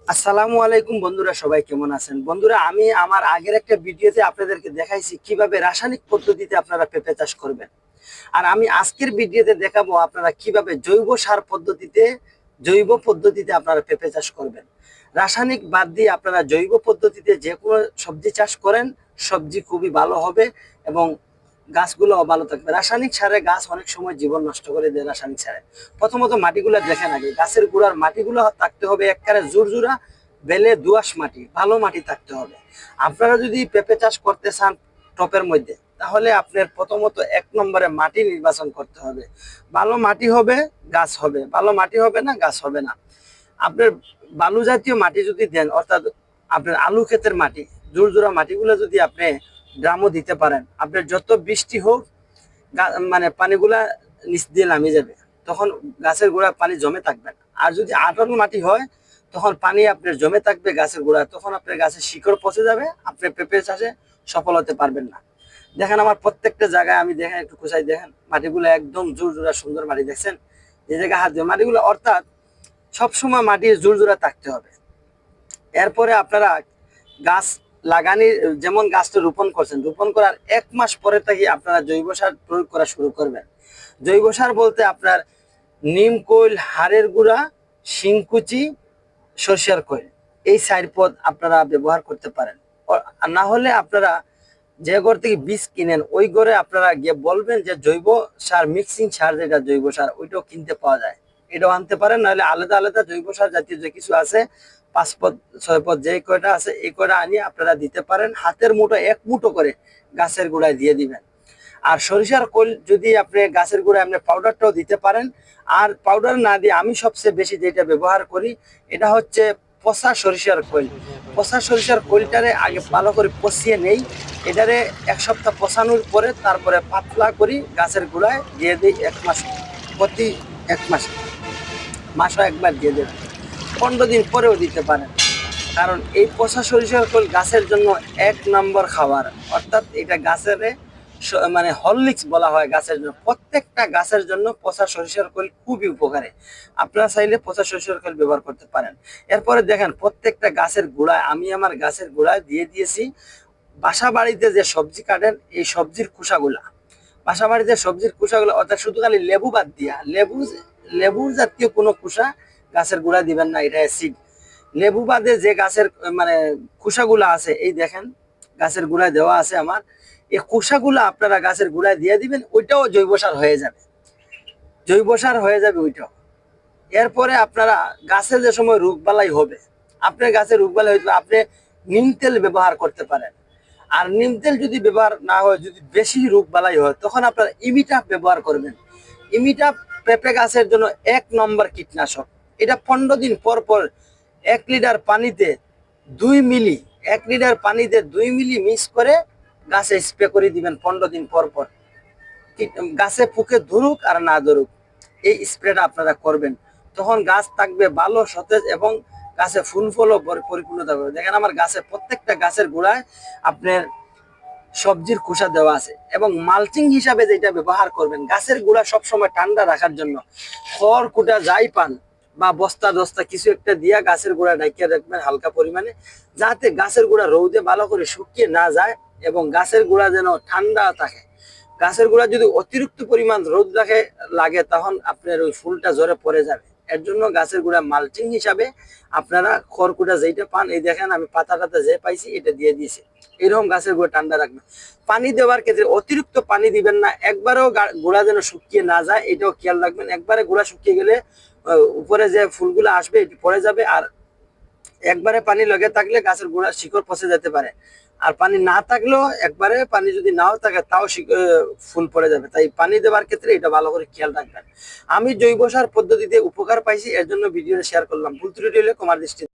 আসসালামু আলাইকুম বন্ধুরা, সবাই কেমন আছেন? বন্ধুরা, আমি আমার আগের একটা ভিডিওতে আপনাদেরকে দেখাইছি কীভাবে রাসায়নিক পদ্ধতিতে আপনারা পেঁপে চাষ করবেন। আর আমি আজকের ভিডিওতে দেখাবো আপনারা কীভাবে জৈব সার পদ্ধতিতে, জৈব পদ্ধতিতে আপনারা পেঁপে চাষ করবেন। রাসায়নিক বাদ দিয়ে আপনারা জৈব পদ্ধতিতে যে কোনো সবজি চাষ করেন, সবজি খুবই ভালো হবে এবং গাছগুলো ভালো থাকবে। রাসায়নিক সারে গাছ অনেক সময় জীবন নষ্ট করে দেয় রাসায়নিক সারে। প্রথমত মাটিগুলো দেখেন আগে। গাছের গোড়ার মাটিগুলো থাকতে হবে একবারে জোরজোড়া বেলে দোআঁশ মাটি, ভালো মাটি থাকতে হবে। আপনারা যদি পেঁপে চাষ করতে চান টপের মধ্যে, তাহলে আপনার প্রথমত এক নম্বরে মাটি নির্বাচন করতে হবে। ভালো মাটি হবে, গাছ হবে। ভালো মাটি হবে না, গাছ হবে না। আপনার বালু জাতীয় মাটি যদি দেন, অর্থাৎ আপনার আলু ক্ষেতের মাটি জোরজোড়া মাটিগুলো যদি আপনি ড্রামও দিতে পারেন। আপনার যত বৃষ্টি হোক মানে পানিগুলা নিচ দিয়ে নামে যাবে। তখন গাছের গোড়া পানি জমে থাকবে আর যদি আটল মাটি হয়, তখন পানি আপনার জমে থাকবে গাছের গোড়ায় তখন আপনার গাছের শিকড় পচে যাবে আপনি পেঁপে চাষে সফল হতে পারবেন না। দেখেন আমার প্রত্যেকটা জায়গায় আমি দেখেন, একটু কুচাই দেখেন, মাটিগুলো একদম জোর জোড়া সুন্দর মাটি দেখছেন? যে জায়গায় হাত দিয়ে মাটিগুলো, অর্থাৎ সবসময় মাটি জোর জোড়া থাকতে হবে। এরপরে আপনারা গাছ লাগানি যেমন গাছটা রোপণ করছেন, রোপণ করার এক মাস পরে থেকে আপনারা জৈব সার প্রয়োগ করা শুরু করবেন। জৈব সার বলতে আপনার নিম কোল হাড়ের গুঁড়া, শিংকুচি, সর্ষের কোল এই সাইড পদ আপনারা ব্যবহার করতে পারেন। না হলে আপনারা যে ঘর থেকে বীজ কিনেন, ওই ঘরে আপনারা গিয়ে বলবেন যে জৈব সার, মিক্সিং সার যেটা জৈব সার, ওইটাও কিনতে পাওয়া যায়। এটাও আনতে পারেন, নাহলে আলাদা আলাদা জৈব সার জাতীয় যে কিছু আছে পাঁচ পদ, ছয় পদ যে কয়টা আছে, এই কয়টা আনিয়ে আপনারা দিতে পারেন। হাতের মুঠো এক মুঠো করে গাছের গোড়ায় দিয়ে দিবেন। আর সরিষার কোল যদি আপনি গাছের গোড়ায় আপনি পাউডারটাও দিতে পারেন। আর পাউডার না দিয়ে আমি সবচেয়ে বেশি যেটা ব্যবহার করি, এটা হচ্ছে পচা সরিষার কোল পচা সরিষার কোলটারে আগে ভালো করে পচিয়ে নেই। এটারে এক সপ্তাহ পচানোর পরে তারপরে পাতলা করি গাছের গোড়ায়, দিয়ে দিই এক মাস, প্রতি এক মাস মাসও একবার দিয়ে দেবেন পনেরো দিন পরেও দিতে পারেন। কারণ এই পচা সরিষার কোল গাছের জন্য এক নম্বর খাবার। অর্থাৎ এটা গাছের মানে হরলিক্স বলা হয় গাছের জন্য। প্রত্যেকটা গাছের জন্য পচা সরিষার কোল খুবই উপকারী। আপনারা চাইলে পচা সরিষার কোল ব্যবহার করতে পারেন। এরপরে দেখেন, প্রত্যেকটা গাছের গোড়ায়, আমি আমার গাছের গোড়ায় দিয়ে দিয়েছি বাসা বাড়িতে যে সবজি কাটেন, এই সবজির খোসাগুলা। বাসা বাড়িতে সবজির খোসাগুলো, অর্থাৎ শুধু খালি লেবু বাদ দিয়া, লেবু লেবু জাতীয় কোনো খোসা গাছের গোড়া দিবেন না, এটা অ্যাসিড লেবু বাদে যে গাছের মানে খোসাগুলো আছে, এই দেখেন, গাছের গোড়ায় দেওয়া আছে আমার। এই খোসাগুলো আপনারা গাছের গোড়ায় দিয়ে দিবেন, ওইটাও জৈব সার হয়ে যাবে। জৈব সার হয়ে যাবে ওইটাও। এরপরে আপনারা গাছের যে সময় রোগবালাই হবে, আপনার গাছের রোগবালাই হইতে আপনি নিম তেল ব্যবহার করতে পারেন। আর নিম তেল যদি ব্যবহার না হয়, যদি বেশি রোগবালাই হয়, তখন আপনারা ইমিটাপ ব্যবহার করবেন। ইমিটাপ পেঁপে গাছের জন্য এক নম্বর কীটনাশক। এটা পনেরো দিন পর পর এক লিটার পানিতে দুই মিলি, এক লিটার পানিতে দুই মিলি মিক্স করে গাছে স্প্রে করে দিবেন পনেরো দিন পর পর। গাছে পুকে ধরুক আর না ধরুক, এই স্প্রেটা আপনারা করবেন। তখন গাছ থাকবে ভালো, সতেজ এবং গাছে ফুল ফলও পরি- পরিপূর্ণ থাকবে দেখেন আমার গাছে প্রত্যেকটা গাছের গোড়ায় আপনার সবজির খোসা দেওয়া আছে এবং মালচিং হিসাবে যেটা ব্যবহার করবেন, গাছের গোড়া সবসময় ঠান্ডা রাখার জন্য। খড় কুটা যাই পান বা বস্তা দস্তা কিছু একটা দিয়া গাছের গোড়া ঢাকিয়ে রাখবেন হালকা পরিমাণে, যাতে গাছের গোড়া রৌদে ভালো করে শুকিয়ে না যায় এবং গাছের গোড়া যেন ঠান্ডা থাকে। গাছের গোড়া যদি অতিরিক্ত পরিমাণ রোদ রাখে লাগে তখন আপনার ওই ফুলটা জ্বরে পড়ে যাবে। এর জন্য গাছের গোড়া মালচিং হিসাবে আপনারা খড়কুটা যেটা পান, এই দেখেন আমি পাতা পাতাটাতে যে পাইছি, এটা দিয়ে দিয়েছি। এরকম গাছের গোড়া ঠান্ডা রাখবেন। পানি দেওয়ার ক্ষেত্রে অতিরিক্ত পানি দিবেন না, একবারেও গোড়া যেন শুকিয়ে না যায়, এটাও খেয়াল রাখবেন। একবারে গোড়া শুকিয়ে গেলে উপরে যে ফুলগুলো আসবে, এটি পড়ে যাবে আর একবারে পানি লগে থাকলে গাছের গোড়া শিকড় পচে যেতে পারে। আর পানি না থাকলেও একবারে পানি যদি নাও থাকে, তাও ফুল পড়ে যাবে। তাই পানি দেওয়ার ক্ষেত্রে এটা ভালো করে খেয়াল রাখবেন। আমি জৈব সার পদ্ধতিতে উপকার পাইছি, এর জন্য ভিডিও শেয়ার করলাম। ভুল ত্রুটি হলে কমার দৃষ্টি